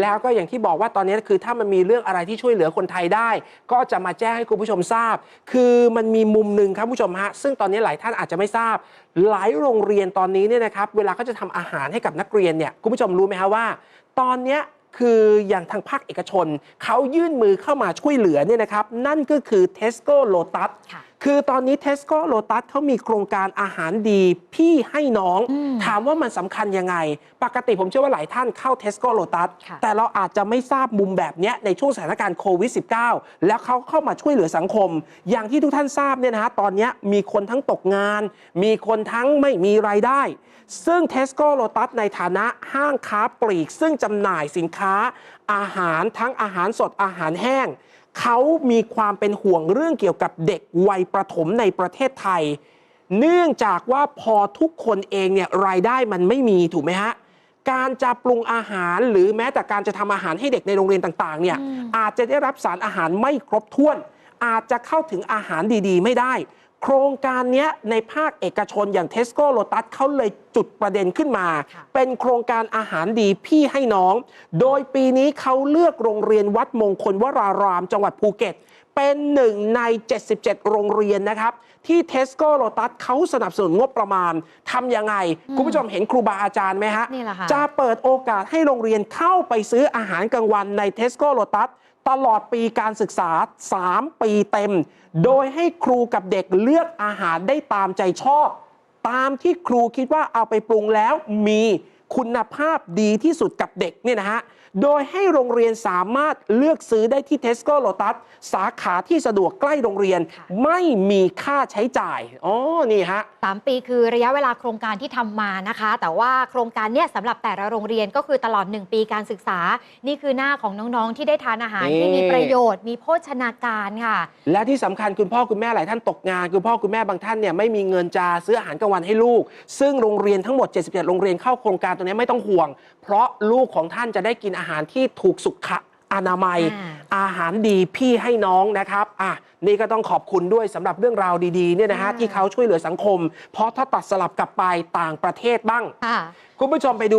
แล้วก็อย่างที่บอกว่าตอนนี้คือถ้ามันมีเรื่องอะไรที่ช่วยเหลือคนไทยได้ ก็จะมาแจ้งให้คุณผู้ชมทราบ คือมันมีมุมหนึ่งครับคุณผู้ชมฮะซึ่งตอนนี้หลายท่านอาจจะไม่ทราบ หลายโรงเรียนตอนนี้เนี่ยนะครับเวลาเขาจะทำอาหารให้กับนักเรียนเนี่ยคุณผู้ชมรู้ไหมฮะว่า ตอนเนี้ยคืออย่างทางภาคเอกชนเขายื่นมือเข้ามาช่วยเหลือเนี่ยนะครับนั่นก็คือ Tesco Lotus ค่ะ คือตอนนี้ Tesco Lotus เขามีโครงการอาหารดีพี่ให้น้องอืมถามว่ามันสำคัญยังไง ปกติผมเชื่อว่าหลายท่านเข้า Tesco Lotus ค่ะแต่เราอาจจะไม่ทราบมุมแบบเนี้ยในช่วงสถานการณ์โควิด -19 แล้วเขาเข้ามาช่วยเหลือสังคม อย่างที่ทุกท่านทราบเนี่ยนะฮะตอนเนี้ยมีคนทั้งตกงาน มีคนทั้งไม่มีรายได้ ซึ่ง Tesco Lotus ในฐานะห้างค้าปลีก ซึ่งจำหน่ายสินค้าอาหารทั้งอาหารสดอาหารแห้ง เขามีความเป็นห่วงเรื่องเกี่ยวกับเด็กวัยประถมในประเทศไทย เนื่องจากว่าพอทุกคนเองเนี่ยรายได้มันไม่มีถูกไหมฮะการจะปรุงอาหารหรือแม้แต่การจะทำอาหารให้เด็กในโรงเรียนต่างๆเนี่ยอืมอาจจะได้รับสารอาหารไม่ครบถ้วน อาจจะเข้าถึงอาหารดีๆ ไม่ได้ โครงการเนี้ยในภาคเอกชนอย่าง Tesco Lotus เขาเลยจุดประเด็นขึ้นมาค่ะเป็นโครงการอาหารดีพี่ให้น้อง โดยปีนี้เขาเลือกโรงเรียนวัดมงคลวราราม จังหวัดภูเก็ต เป็นหนึ่งใน 77 โรงเรียนนะครับ ที่ Tesco Lotus เขาสนับสนุนงบประมาณทำยังไงอืมคุณผู้ชมเห็นครูบาอาจารย์ไหมฮะนี่แหละค่ะจะเปิดโอกาสให้โรงเรียนเข้าไปซื้ออาหารกลางวันใน Tesco Lotus ต ตลอดปีการศึกษา 3 ปีเต็ม โดยให้ครูกับเด็กเลือกอาหารได้ตามใจชอบ ตามที่ครูคิดว่าเอาไปปรุงแล้วมี คุณภาพดีที่สุดกับเด็กเนี่ยนะฮะ โดยให้โรงเรียนสามารถเลือกซื้อได้ที่ Tesco Lotus สาขาที่สะดวกใกล้โรงเรียนค่ะไม่มีค่าใช้จ่าย อ๋อ นี่ฮะ สามปีคือระยะเวลาโครงการที่ทำมานะคะ แต่ว่าโครงการเนี้ยสำหรับแต่ละโรงเรียนก็คือตลอด 1 ปีการศึกษา นี่คือหน้าของน้องๆที่ได้ทานอาหารนี่ ที่มีประโยชน์ มีโภชนาการค่ะ และที่สำคัญคุณพ่อคุณแม่หลายท่านตกงาน คุณพ่อคุณแม่บางท่านเนี่ยไม่มีเงินจะซื้ออาหารกลางวันให้ลูก ซึ่งโรงเรียนทั้งหมด 77 โรงเรียนเข้าโครงการตัวนี้ไม่ต้องห่วง เพราะลูกของท่านจะได้กินอาหารที่ถูกสุขอนามัยอ่าอาหารดีพี่ให้น้องนะครับอะนี่ก็ต้องขอบคุณด้วยสำหรับเรื่องราวดีๆเนี่ยนะฮะอ่าที่เขาช่วยเหลือสังคม เพราะถ้าตัดสลับกลับไปต่างประเทศบ้างค่ะคุณผู้ชมไปดู